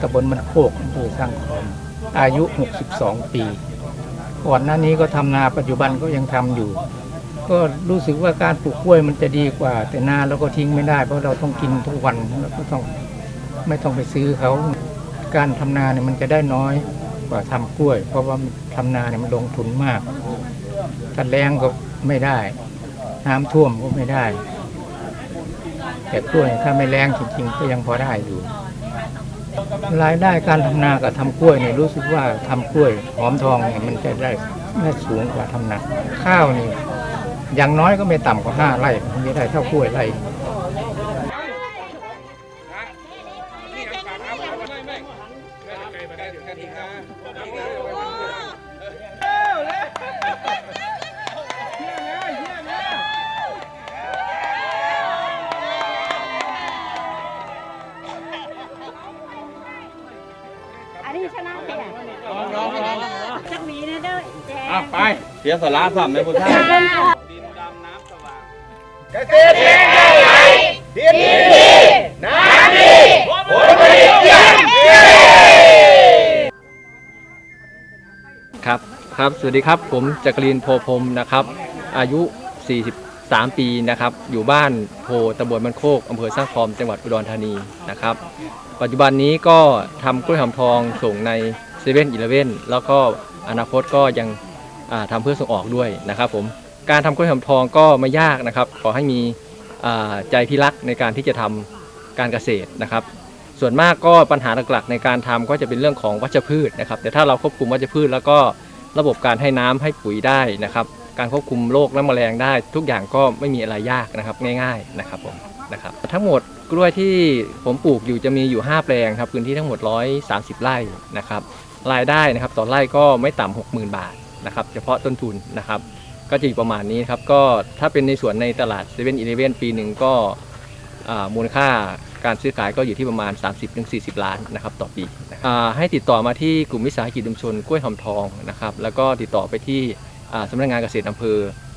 ตำบลมันโคกอำเภอสร้างคอมอายุ 62 ปีก่อนหน้านี้ก็ทำนาปัจจุบันก็ยังทำอยู่ ก็รู้สึกว่าการปลูกกล้วยมันจะดีกว่า แต่นาเราก็ทิ้งไม่ได้ เพราะเราต้องกินทุกวันเราก็ต้องไม่ต้องไปซื้อเขา การทำนาเนี่ยมันจะได้น้อยกว่าทำกล้วย เพราะว่าทำนาเนี่ยมันลงทุนมากถ้าแรงก็ไม่ได้ น้ำท่วมก็ไม่ได้ แต่กล้วยถ้าไม่แรงจริงๆก็ยังพอได้อยู่ รายได้การทำนากับทำกล้วยเนี่ยรู้สึกว่าทำกล้วยหอมทองเนี่ยมันจะได้ได้สูงกว่าทำนาข้าวนี่อย่างน้อยก็ไม่ต่ำกว่าห้าไร่มันจะได้เท่ากล้วยไร่ สียสาระสัมในพุทธะครับครับสวัสดีครับผมจักรีนโพพรมนะครับ อายุ 43 ปีนะครับ อยู่บ้านโพตำบลมันโคกอำเภอสร้างคอมจังหวัดอุดรธานีนะครับ ปัจจุบันนี้ก็ทำกล้วยหอมทองส่งในเซเว่นอีเลเว่นแล้วก็อนาคตก็ยัง ทำาเพื่อส่งออกด้วยนะครับผมการทำกล้วยหอมทองก็ไม่ยากนะครับ ขอให้มีใจที่รักในการที่จะทำการเกษตรนะครับ ส่วนมากก็ปัญหาหลักๆในการทำก็จะเป็นเรื่องของวัชพืชนะครับ แต่ถ้าเราควบคุมวัชพืชแล้วก็ระบบการให้น้ำให้ปุ๋ยได้นะครับ การควบคุมโรคและแมลงได้ ทุกอย่างก็ไม่มีอะไรยากนะครับง่ายๆนะครับผมนะครับทั้งหมดกล้วยที่ผมปลูกอยู่จะมีอยู่ 5 แปลงครับพื้นที่ทั้งหมด 130 ไร่นะครับรายได้นะครับต่อไร่ก็ไม่ต่ำ60,000 บาท นะครับเฉพาะต้นทุนนะครับก็จะอยู่ประมาณนี้ครับก็ถ้าเป็นในส่วนในตลาด7 e เ e ่ e อปีหนึ่งก็มูลค่าการซื้อขายก็อยู่ที่ประมาณ 30-40 ล้านนะครับต่อปีนะครับอ่าให้ติดต่อมาที่กลุ่มวิสาหกิจชุมชนกล้วยหอมทองนะครับแล้วก็ติดต่อไปที่สำนักงานเกษตรอำเภอ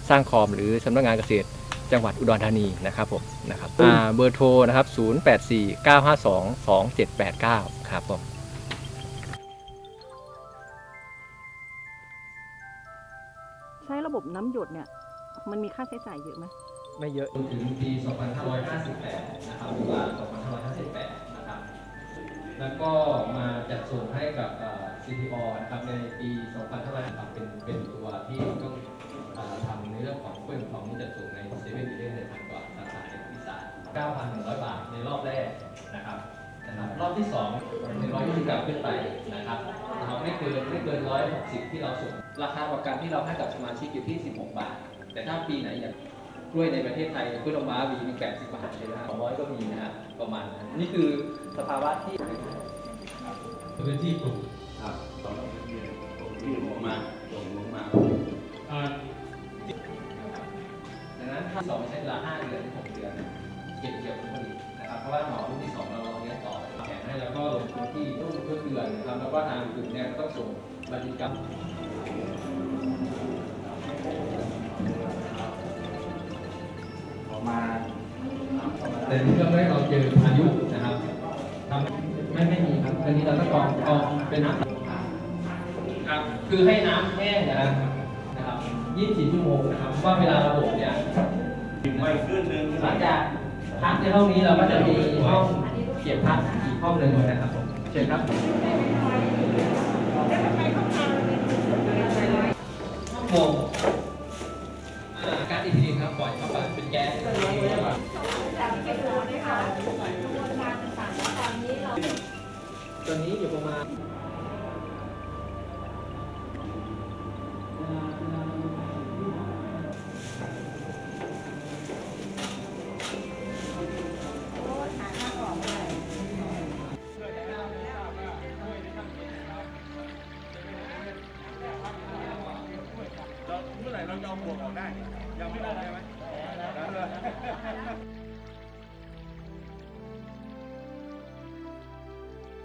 สร้างคอมหรือสำนักงานเกษตรจังหวัดอุดรธานีนะครับผมนะครับอ่เบอร์โทรนะครับ 0849522789 ครับผม น้ำหยดเนี่ย มันมีค่าใช้จ่ายเยอะไหมไม่เยอะจนถึงปี 2558 นะครับหรือว่า2558 นะครับ แล้วก็มาจัดส่งให้กับเอ่อ CPO นะครับในปี 2500นะครับเป็นเป็นตัวที่ต้องเอ่อทำในเรื่องของกล้วยหอมทองที่จัดส่งในเซเว่นอีเลฟในทางกว่าสาขาในที่สาม9,100 บาทในรอบแรกนะครับ นะครับรอบที่2 120กรัมขึ้นไปนะครับนะครับไม่เกินไม่เกิน 160 ที่เราส่งราคาประกันที่เราให้กับสมาชิกอยู่ที่ 16 บาท แต่ถ้าปีไหนอย่างกล้วยในประเทศไทยกล้วยน้ำว้าวีมี80บาทเลยนะสองร้อยก็มีนะฮะประมาณนั้นนี่คือสภาวะที่พื้นที่ปลูกครับที่ลงมาลงลงมาอ่าดังนั้นถ้าสองใช้เวลา5เดือนถึง6เดือนเก็บเกี่ยวผลผลิตนะครับเพราะว่าหน่อรุ่นที่สองเรา ให้แล้วก็ลงพื้นที่ทุกทุกเดือนนะครับแล้วก็ทางกลุ่มเนี่ยก็ต้องส่งบัญชีกรรมออกมาแต่ในช่วงแรกเราเจอพายุนะครับทำไม่ไม่มีครับตอนนี้เราต้องกรองกรองเป็นน้ำครับคือให้น้ำแห้งนะครับนะครับ24ชั่วโมงนะครับว่าเวลาระบบเนี่ยไม่ขึ้นหนึ่งหลังจากพักในห้องนี้เราก็จะมีห้อง เก็บพักอีกห้องหนึ่งนะครับผมเชิญครับห้องโมงอ่าการอิทธิฤทธิ์ครับปล่อยเข้าไปเป็นแก๊สตัวนี้อยู่ประมาณ เมื่อไหร่เราจะเอาบวกออกได้ยังไม่ออกใช่ไหม